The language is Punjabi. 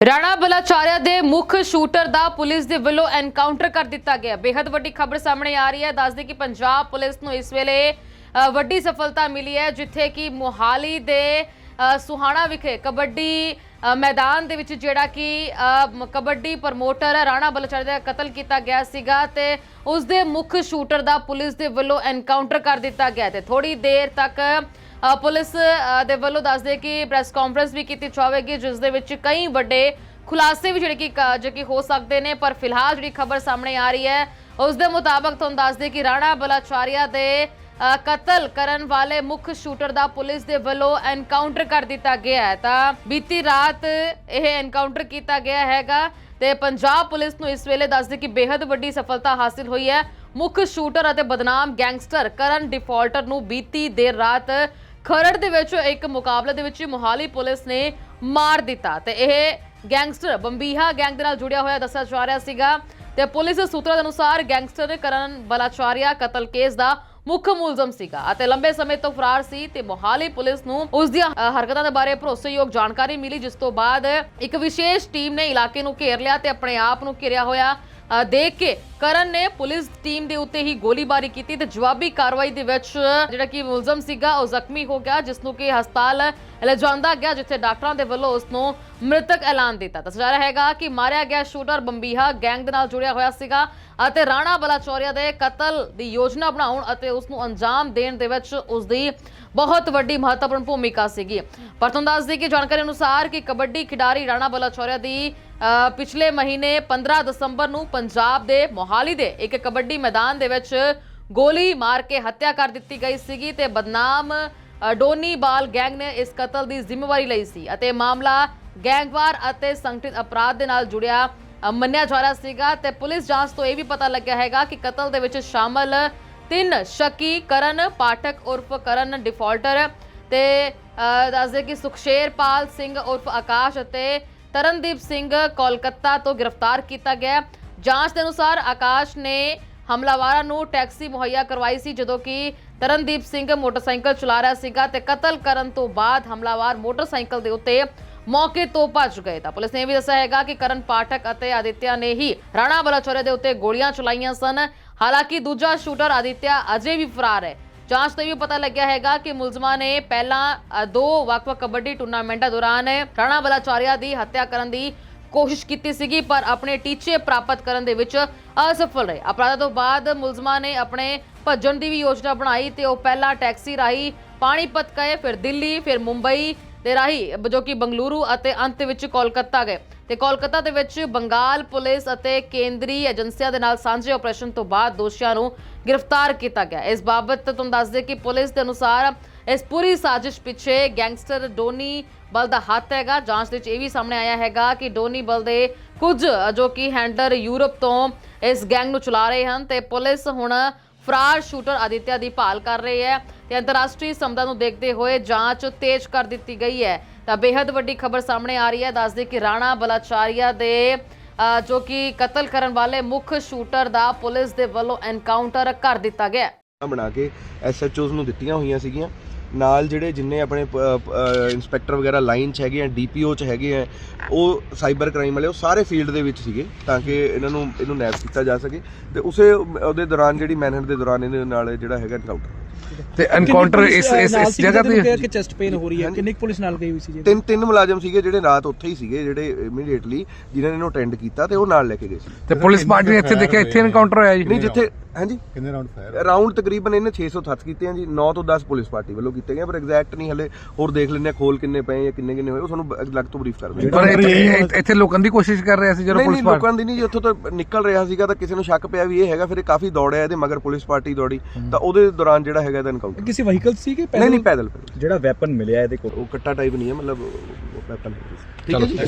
ਰਾਣਾ ਬਲਾਚਾਰਿਆ ਦੇ ਮੁੱਖ ਸ਼ੂਟਰ ਦਾ ਪੁਲਿਸ ਦੇ ਵੱਲੋਂ ਐਨਕਾਊਂਟਰ ਕਰ ਦਿੱਤਾ ਗਿਆ। ਬੇहद ਵੱਡੀ ਖਬਰ ਸਾਹਮਣੇ ਆ ਰਹੀ ਹੈ। ਦੱਸਦੇ ਕਿ ਪੰਜਾਬ ਪੁਲਿਸ ਨੂੰ ਇਸ ਵੇਲੇ ਵੱਡੀ ਸਫਲਤਾ ਮਿਲੀ ਹੈ, ਜਿੱਥੇ ਕਿ ਮੋਹਾਲੀ ਦੇ ਸੁਹਾਣਾ ਵਿਖੇ ਕਬੱਡੀ ਮੈਦਾਨ ਦੇ ਵਿੱਚ ਜਿਹੜਾ ਕਿ ਕਬੱਡੀ ਪ੍ਰਮੋਟਰ ਰਾਣਾ ਬਲਾਚਾਰਿਆ ਦਾ ਕਤਲ ਕੀਤਾ ਗਿਆ ਸੀਗਾ ਤੇ ਉਸ ਦੇ ਮੁੱਖ ਸ਼ੂਟਰ ਦਾ ਪੁਲਿਸ ਦੇ ਵੱਲੋਂ ਐਨਕਾਊਂਟਰ ਕਰ ਦਿੱਤਾ ਗਿਆ ਤੇ ਥੋੜੀ ਦੇਰ ਤੱਕ ਪੁਲਿਸ ਦੇ ਵੱਲੋਂ ਦੱਸਦੇ ਕਿ ਪ੍ਰੈਸ ਕਾਨਫਰੰਸ ਵੀ ਕੀਤੀ ਜਾਵੇਗੀ, ਜਿਸ ਦੇ ਵਿੱਚ ਕਈ ਵੱਡੇ ਖੁਲਾਸੇ ਵੀ ਜਿਹੜੇ ਕਿ ਜੋ ਕਿ ਹੋ ਸਕਦੇ ਨੇ, ਪਰ ਫਿਲਹਾਲ ਜਿਹੜੀ ਖਬਰ ਸਾਹਮਣੇ ਆ ਰਹੀ ਹੈ, ਉਸ ਦੇ ਮੁਤਾਬਕ ਤੁਹਾਨੂੰ ਦੱਸਦੇ ਕਿ ਰਾਣਾ ਬਲਾਚਾਰੀਆ ਦੇ ਕਤਲ ਕਰਨ ਵਾਲੇ ਮੁੱਖ ਸ਼ੂਟਰ ਦਾ ਪੁਲਿਸ ਦੇ ਵੱਲੋਂ ਐਨਕਾਊਂਟਰ ਕਰ ਦਿੱਤਾ ਗਿਆ ਹੈ। ਤਾਂ ਬੀਤੀ ਰਾਤ ਇਹ ਐਨਕਾਊਂਟਰ ਕੀਤਾ ਗਿਆ ਹੈਗਾ ਤੇ ਪੰਜਾਬ ਪੁਲਿਸ ਨੂੰ ਇਸ ਵੇਲੇ ਦੱਸਦੇ ਕਿ ਬੇहद ਵੱਡੀ ਸਫਲਤਾ ਹਾਸਿਲ ਹੋਈ ਹੈ। ਮੁੱਖ ਸ਼ੂਟਰ ਅਤੇ ਬਦਨਾਮ ਗੈਂਗਸਟਰ ਕਰਨ ਡਿਫਾਲਟਰ ਨੂੰ ਬੀਤੀ ਦੇਰ ਰਾਤ ਖਰੜ ਦੇ ਵਿੱਚ ਇੱਕ ਮੁਕਾਬਲੇ ਦੇ ਵਿੱਚ ਮੋਹਾਲੀ ਪੁਲਿਸ ਨੇ ਮਾਰ ਦਿੱਤਾ ਤੇ ਇਹ ਗੈਂਗਸਟਰ ਬੰਬੀਹਾ ਗੈਂਗ ਦੇ ਨਾਲ ਜੁੜਿਆ ਹੋਇਆ ਦੱਸਿਆ ਜਾ ਰਿਹਾ ਸੀਗਾ ਤੇ ਪੁਲਿਸ ਸੂਤਰਾਂ ਦੇ ਅਨੁਸਾਰ ਗੈਂਗਸਟਰ ਕਰਨ ਬਲਾਚਾਰਿਆ ਕਤਲ ਕੇਸ ਦਾ ਮੁੱਖ ਮੁਲਜ਼ਮ ਸੀਗਾ ਅਤੇ ਲੰਬੇ ਸਮੇਂ ਤੋਂ ਫਰਾਰ ਸੀ ਤੇ ਮੋਹਾਲੀ ਪੁਲਿਸ ਨੂੰ ਉਸ ਦੀਆਂ ਹਰਕਤਾਂ ਦੇ ਬਾਰੇ ਭਰੋਸੇਯੋਗ ਜਾਣਕਾਰੀ ਮਿਲੀ, ਜਿਸ ਤੋਂ ਬਾਅਦ ਇੱਕ ਵਿਸ਼ੇਸ਼ ਟੀਮ ਨੇ ਇਲਾਕੇ ਨੂੰ ਘੇਰ ਲਿਆ ਤੇ ਆਪਣੇ ਆਪ ਨੂੰ ਘਿਰਿਆ ਹੋਇਆ ਦੇਖ ਕੇ ਕਰਨ ਨੇ ਪੁਲਿਸ ਟੀਮ ਦੇ ਉੱਤੇ ਹੀ ਗੋਲੀਬਾਰੀ ਕੀਤੀ ਤੇ ਜਵਾਬੀ ਕਾਰਵਾਈ ਦੇ ਵਿੱਚ ਜਿਹੜਾ ਕਿ ਮੁਲਜ਼ਮ ਸੀਗਾ, ਉਹ ਜ਼ਖਮੀ ਹੋ ਗਿਆ, ਜਿਸ ਨੂੰ ਕਿ ਹਸਪਤਾਲ ਲਿਜਾਂਦਾ ਗਿਆ, ਜਿੱਥੇ ਡਾਕਟਰਾਂ ਦੇ ਵੱਲੋਂ ਉਸ ਨੂੰ ਮ੍ਰਿਤਕ ਐਲਾਨ ਦਿੱਤਾ। ਦੱਸਿਆ ਜਾ ਰਿਹਾ ਹੈਗਾ ਕਿ ਮਾਰਿਆ ਗਿਆ ਸ਼ੂਟਰ ਬੰਬੀਹਾ ਗੈਂਗ ਦੇ ਨਾਲ ਜੁੜਿਆ ਹੋਇਆ ਸੀਗਾ ਅਤੇ ਰਾਣਾ ਬਲਾਚੌਰੀਆ ਦੇ ਕਤਲ ਦੀ ਯੋਜਨਾ ਬਣਾਉਣ ਅਤੇ ਉਸ ਨੂੰ ਅੰਜਾਮ ਦੇਣ ਦੇ ਵਿੱਚ ਉਸ ਦੀ ਬਹੁਤ ਵੱਡੀ ਮਹੱਤਵਪੂਰਨ ਭੂਮਿਕਾ ਸੀਗੀ। ਪਰ ਤੁਹਾਨੂੰ ਦੱਸ ਦਈਏ ਕਿ ਜਾਣਕਾਰੀ ਅਨੁਸਾਰ ਕਿ ਕਬੱਡੀ ਖਿਡਾਰੀ ਰਾਣਾ ਬਲਾਚੌਰੀਆ ਦੀ ਪਿਛਲੇ ਮਹੀਨੇ 15 ਦਸੰਬਰ ਨੂੰ ਪੰਜਾਬ ਦੇ ਮੋਹਾਲੀ ਦੇ ਇੱਕ ਕਬੱਡੀ ਮੈਦਾਨ ਦੇ ਵਿੱਚ ਗੋਲੀ ਮਾਰ ਕੇ ਹੱਤਿਆ ਕਰ ਦਿੱਤੀ ਗਈ ਸੀਗੀ ਤੇ ਬਦਨਾਮ ਡੋਨੀ ਬਾਲ ਗੈਂਗ ਨੇ ਇਸ ਕਤਲ ਦੀ ਜ਼ਿੰਮੇਵਾਰੀ ਲਈ ਸੀ ਅਤੇ ਮਾਮਲਾ ਗੈਂਗਵਾਰ ਅਤੇ ਸੰਗਠਿਤ ਅਪਰਾਧ ਦੇ ਨਾਲ ਜੁੜਿਆ ਮੰਨਿਆ ਜਾ ਰਿਹਾ ਸੀਗਾ ਤੇ ਪੁਲਿਸ ਜਾਂਚ ਤੋਂ ਇਹ ਵੀ ਪਤਾ ਲੱਗਿਆ ਹੈਗਾ ਕਿ ਕਤਲ ਦੇ ਵਿੱਚ ਸ਼ਾਮਲ ਤਿੰਨ ਸ਼ੱਕੀ ਕਰਨ, ਪਾਠਕ ਉਰਫ ਕਰਨ ਡਿਫਾਲਟਰ ਤੇ ਦੱਸਦੇ ਕਿ ਸੁਖਸ਼ੇਰਪਾਲ ਸਿੰਘ ਉਰਫ ਆਕਾਸ਼ ਅਤੇ ਤਰਨਦੀਪ ਸਿੰਘ ਕੋਲਕਾਤਾ ਤੋਂ ਗ੍ਰਿਫਤਾਰ ਕੀਤਾ ਗਿਆ। ਜਾਂਚ ਦੇ ਅਨੁਸਾਰ ਆਕਾਸ਼ ਨੇ ਹਮਲਾਵਰਾਂ ਨੂੰ ਟੈਕਸੀ ਮੁਹੱਈਆ ਕਰਵਾਈ ਸੀ, ਜਦੋਂ ਕਿ ਤਰਨਦੀਪ ਸਿੰਘ ਮੋਟਰਸਾਈਕਲ ਚਲਾ ਰਿਹਾ ਸੀਗਾ ਤੇ ਕਤਲ ਕਰਨ ਤੋਂ ਬਾਅਦ ਹਮਲਾਵਾਰ ਮੋਟਰਸਾਈਕਲ ਦੇ ਉੱਤੇ ਮੌਕੇ ਤੋਂ ਭੱਜ ਗਏ ਤਾਂ ਪੁਲਿਸ ਨੇ ਇਹ ਵੀ ਦੱਸਿਆ ਹੈਗਾ ਕਿ ਕਰਨ ਪਾਠਕ ਅਤੇ ਆਦਿਤਿਆ ਨੇ ਹੀ ਰਾਣਾ ਬਲਾਚੌਰੇ ਦੇ ਉੱਤੇ ਗੋਲੀਆਂ ਚਲਾਈਆਂ ਸਨ। ਹਾਲਾਂਕਿ ਦੂਜਾ ਸ਼ੂਟਰ ਆਦਿਤਿਆ ਅਜੇ ਵੀ ਫਰਾਰ ਹੈ। ਜਾਂਚ ਤੋਂ ਇਹ ਵੀ ਪਤਾ ਲੱਗਿਆ ਹੈਗਾ ਕਿ ਮੁਲਜ਼ਮਾਂ ਨੇ ਪਹਿਲਾਂ ਦੋ ਵੱਖ-ਵੱਖ ਕਬੱਡੀ ਟੂਰਨਾਮੈਂਟਾਂ ਦੌਰਾਨ ਰਾਣਾ ਬਲਾਚਾਰੀਆ ਦੀ ਹੱਤਿਆ ਕਰਨ ਦੀ ਕੋਸ਼ਿਸ਼ ਕੀਤੀ ਸੀਗੀ, ਪਰ ਆਪਣੇ ਟੀਚੇ ਪ੍ਰਾਪਤ ਕਰਨ ਦੇ ਵਿੱਚ ਅਸਫਲ ਰਹੇ। ਅਪਰਾਧਾਂ ਤੋਂ ਬਾਅਦ ਮੁਲਜ਼ਮਾਂ ਨੇ ਆਪਣੇ ਭੱਜਣ ਦੀ ਵੀ ਯੋਜਨਾ ਬਣਾਈ ਤੇ ਉਹ ਪਹਿਲਾਂ ਟੈਕਸੀ ਰਾਹੀਂ ਪਾਣੀਪਤ ਗਏ, ਫਿਰ ਦਿੱਲੀ, ਫਿਰ ਮੁੰਬਈ ਦੇ ਰਾਹੀਂ ਜੋ ਕਿ ਬੰਗਲੁਰੂ ਅਤੇ ਅੰਤ ਵਿੱਚ ਕੋਲਕਾਤਾ ਗਏ। ਤੇ ਕੋਲਕਾਤਾ ਦੇ ਵਿੱਚ ਬੰਗਾਲ ਪੁਲਿਸ ਅਤੇ ਕੇਂਦਰੀ ਏਜੰਸੀਆਂ ਦੇ ਨਾਲ ਸਾਂਝੇ ਆਪਰੇਸ਼ਨ ਤੋਂ ਬਾਅਦ ਦੋਸ਼ੀਆਂ ਨੂੰ ਗ੍ਰਿਫਤਾਰ ਕੀਤਾ ਗਿਆ। ਇਸ ਬਾਬਤ ਤੁਹਾਨੂੰ ਦੱਸ ਦੇ ਕਿ ਪੁਲਿਸ ਦੇ ਅਨੁਸਾਰ ਇਸ ਪੂਰੀ ਸਾਜ਼ਿਸ਼ ਪਿੱਛੇ ਗੈਂਗਸਟਰ ਡੋਨੀ ਬਲ ਦਾ ਹੱਥ ਹੈਗਾ। ਜਾਂਚ ਦੇ ਵਿੱਚ ਇਹ ਵੀ ਸਾਹਮਣੇ ਆਇਆ ਹੈਗਾ ਕਿ ਡੋਨੀ ਬਲ ਦੇ ਕੁਝ, ਜੋ ਕਿ ਹੈਂਡਲਰ ਯੂਰਪ ਤੋਂ ਇਸ ਗੈਂਗ ਨੂੰ ਚਲਾ ਰਹੇ ਹਨ। ਤੇ ਪੁਲਿਸ ਹੁਣ ਫਰਾਰ ਸ਼ੂਟਰ ਆਦਿਤਿਆ ਦੀ ਭਾਲ ਕਰ ਰਹੀ ਹੈ ਤੇ ਅੰਤਰਰਾਸ਼ਟਰੀ ਸਮੁਦਾਇ ਨੂੰ ਦੇਖਦੇ ਹੋਏ ਜਾਂਚ ਤੇਜ਼ ਕਰ ਦਿੱਤੀ ਗਈ ਹੈ। ਤਾਂ ਬੇहद ਵੱਡੀ ਖਬਰ ਸਾਹਮਣੇ ਆ ਰਹੀ ਹੈ। ਦੱਸਦੇ ਕਿ ਰਾਣਾ ਬਲਾਚਾਰੀਆ ਦੇ ਜੋ ਕਿ ਕਤਲ ਕਰਨ ਵਾਲੇ ਮੁੱਖ ਸ਼ੂਟਰ ਦਾ ਪੁਲਿਸ ਦੇ ਵੱਲੋਂ ਐਨਕਾਊਂਟਰ ਕਰ ਦਿੱਤਾ ਗਿਆ ਬਣਾ ਕੇ ਐਸਐਚਓਜ਼ ਨੂੰ ਦਿੱਤੀਆਂ ਹੋਈਆਂ ਸੀਗੀਆਂ। ਨਾਲ ਜਿਹੜੇ ਜਿੰਨੇ ਆਪਣੇ ਇਨਸਪੈਕਟਰ ਵਗੈਰਾ ਲਾਈਨ 'ਚ ਹੈਗੇ ਆ ਡੀਪੀਓ 'ਚ ਹੈਗੇ ਆ, ਉਹ ਸਾਈਬਰ ਕ੍ਰਾਈਮ ਵਾਲੇ, ਉਹ ਸਾਰੇ ਫੀਲਡ ਦੇ ਵਿੱਚ ਸੀਗੇ ਤਾਂ ਕਿ ਇਹਨਾਂ ਨੂੰ, ਇਹਨੂੰ ਨੈਪ ਕੀਤਾ ਜਾ ਸਕੇ। ਤੇ ਉਸੇ, ਉਹਦੇ ਦੌਰਾਨ ਜਿਹੜੀ ਮੈਨਹਟ ਦੇ ਦੌਰਾਨ ਇਹਦੇ ਨਾਲ ਜਿਹੜਾ ਹੈਗਾ ਐਨਕਾਊਂਟਰ ਤੇ ਐਨਕਾਊਂਟਰ ਇਸ ਇਸ ਇਸ ਜਗ੍ਹਾ ਤੇ ਕਿ ਚੈਸਟ ਪੇਨ ਹੋ ਰਹੀ ਹੈ ਕਿੰਨੀ ਪੁਲਿਸ ਨਾਲ ਗਈ ਹੋਈ ਸੀ ਜੀ ਤਿੰਨ ਤਿੰਨ ਮੁਲਾਜ਼ਮ ਸੀਗੇ ਜਿਹੜੇ ਰਾਤ ਉੱਥੇ ਹੀ ਸੀਗੇ ਜਿਹੜੇ ਇਮੀਡੀਏਟਲੀ ਜਿਨ੍ਹਾਂ ਨੇ ਇਹਨੂੰ ਅਟੈਂਡ ਕੀਤਾ ਤੇ ਉਹ ਨਾਲ ਲੈ ਕੇ ਗਏ ਸੀ। ਤੇ ਪੁਲਿਸ ਪਾਰਟੀ ਨੇ ਇੱਥੇ ਦੇਖਿਆ ਇੱਥੇ ਐਨਕਾਊਂਟਰ ਹੋਇਆ ਜੀ? ਨਹੀਂ ਜਿੱਥੇ ਹਾਂਜੀ? ਕਿੰਨੇ ਰਾਉਂਡ ਫਾਇਰ ਰਾਉਂਡ ਤਕਰੀਬਨ ਇਹਨੇ 607 ਕੀਤੇ ਆ ਜੀ 9 ਤੋਂ 10 ਪੁਲਿਸ ਪਾਰਟੀ ਵੱਲੋਂ ਕੀਤੇ ਗਏ ਪਰ ਐਗਜ਼ੈਕਟ ਨਹੀਂ ਹਲੇ ਹੋਰ ਦੇਖ ਆ ਖੋਲ ਕਿੰਨੇ ਪਏ ਆ ਕਿੰਨੇ ਕਿੰਨੇ ਹੋਏ ਉਹ ਤੁਹਾਨੂੰ ਲੱਗ ਤੋਂ ਬਰੀਫ ਕਰ ਦਿੰਦੇ ਪਰ ਇੱਥੇ- ਲੋਕਾਂ ਦੀ ਕੋਸ਼ਿਸ਼ ਕਰ ਰਿਹਾ ਸੀ ਜਦੋਂ ਪੁਲਿਸ ਪਾਰਟੀ ਲੋਕਾਂ ਦੀ ਨਹੀਂ ਜੀ ਉੱਥੋਂ ਤਾਂ ਨਿਕਲ ਰਿਹਾ ਸੀਗਾ ਤਾਂ ਕਿਸੇ ਨੂੰ ਸ਼ੱਕ ਪਿਆ ਵੀ ਇਹ ਹੈਗਾ ਫਿਰ ਇਹ ਕਾਫੀ ਦੌੜਿਆ ਇਹਦੇ ਮਗਰ ਪੁਲਿਸ ਪਾਰਟੀ ਦੌੜੀ ਤਾਂ ਉਹਦੇ ਦੌਰਾਨ ਜਿਹੜਾ ਹੈਗਾ ਇਹਦਾ ਐਨਕਾਊਂਟਰ ਕਿਸੇ ਵਹੀਕਲ ਸੀ ਕਿ ਨਹੀਂ ਨਹੀਂ ਪੈਦਲ? ਪੈਦਲ ਜਿਹੜਾ ਵੈਪਨ ਮਿਲਿਆ ਇਹਦੇ ਕੋਲ। ਉਹ ਕੱਟਾ ਟਾਈਪ ਨਹੀਂ ਹੈ ਮਤਲਬ ਵੈਪਨ ਠੀਕ ਹੈ ਜੀ।